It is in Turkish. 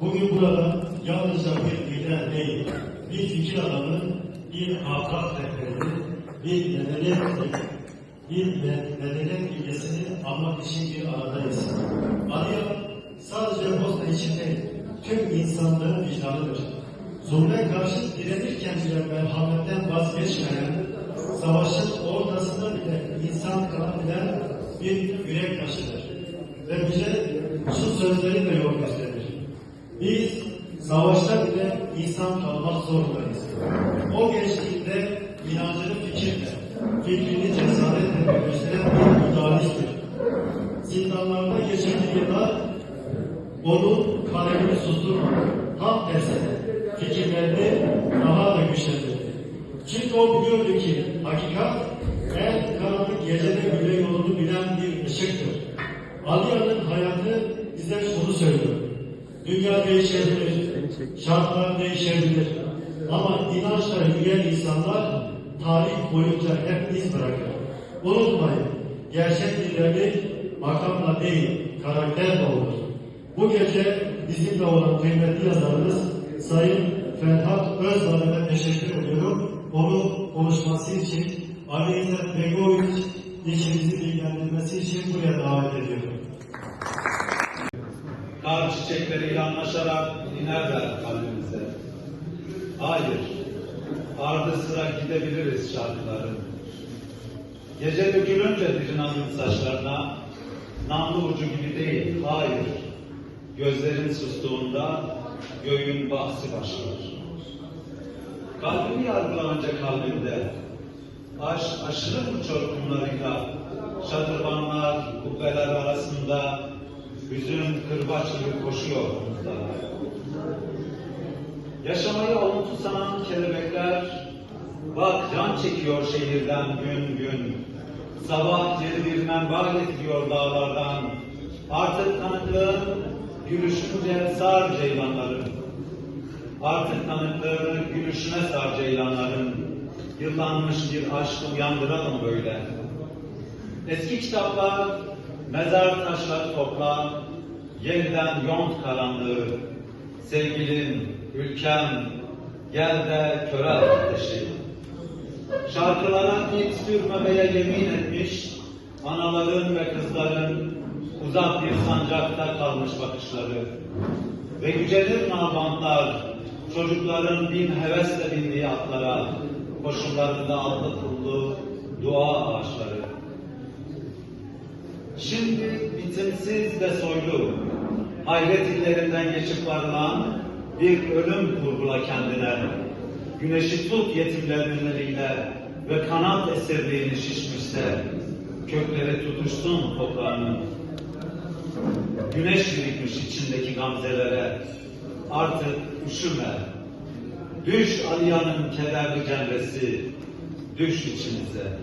Bugün burada yalnızca bir lider değil, bir fikir adamı, bir hakikat rehberi, bir medeniyet bir me- medeniyet ilkesini almak için bir aradayız. Adıyaman sadece Bosna için değil, tüm insanlığın vicdanıdır. Zulme karşı direnirken bile merhametten vazgeçmeyen, savaşın ortasında bile insan kalabilen bir yürek taşıdır. Ve bize şu sözleri de yol gösterir. Biz savaşta bile insan kalmak zorundayız. O gençliğinde inancını fikirle, fikrini cesaretle gösteren bir idealisttir. Zindanlarda geçirdiği yıllar onun kalemini susturmadı. Tam tersine fikirlerini daha da güçlendirdi. Çünkü o biliyordu ki hakikat en karanlık gecede bile yolunu bilen bir ışıktır. Aliyan'ın hayatı bize şunu söylüyor. Dünya değişebilir, şartlar değişebilir. Ama inançla yürüyen insanlar tarih boyunca hep iz bırakır. Unutmayın, gerçek liderlik makamla değil, karakterle olur. Bu gece bizimle olan kıymetli yazarımız Sayın Ferhat Özbalı'na teşekkür ediyorum. Onu konuşması için Ali İzzet Begoviç işimizi çiçekleriyle anlaşarak inerler kalbimize. Hayır, ardı sıra gidebiliriz şarkıların. Gece dökülünce Dirina'nın saçlarına, namlu ucu gibi değil, hayır. Gözlerin sustuğunda göğün bahsi başlar. Kalbimi yargılanınca kalbimde, aşk aşırı mı çorkumlarıyla, şadırvanlar, kubbeler arasında, hüzün kırbaç gibi koşuyor omuzlara. Yaşamayı avuntu sanan kelebekler, bak can çekiyor şehirden gün gün. Sabah cerirmen bağletiyor dağlardan, artık tanıklığın gülüşünce sar ceylanların. Artık tanıklığını gülüşüne sar ceylanların. Yıllanmış bir aşkı uyandıralım böyle. Eski kitaplar, mezar taşları topla, yeniden yont karanlığı. Sevgilim, ülkem, gel de körel ateşi. Şarkılara ilk sürmemeye yemin etmiş, anaların ve kızların uzak bir sancakta kalmış bakışları. Ve yücelir nalbantlar, çocukların bin hevesle bindiği atlara, koşullarında aldı pullu dua ağaçları. Şimdi bitimsiz ve soylu, hayret illerinden geçip varılan bir ölüm kurgula kendine. Güneşi tut yetimlerin eliyle ve kanat esirliğini şişmişse, kökleri tutuşsun toprağının. Güneş birikmiş içindeki gamzelere, artık üşüme. Düş Aliya'nın kederli cemresi, düş içimize.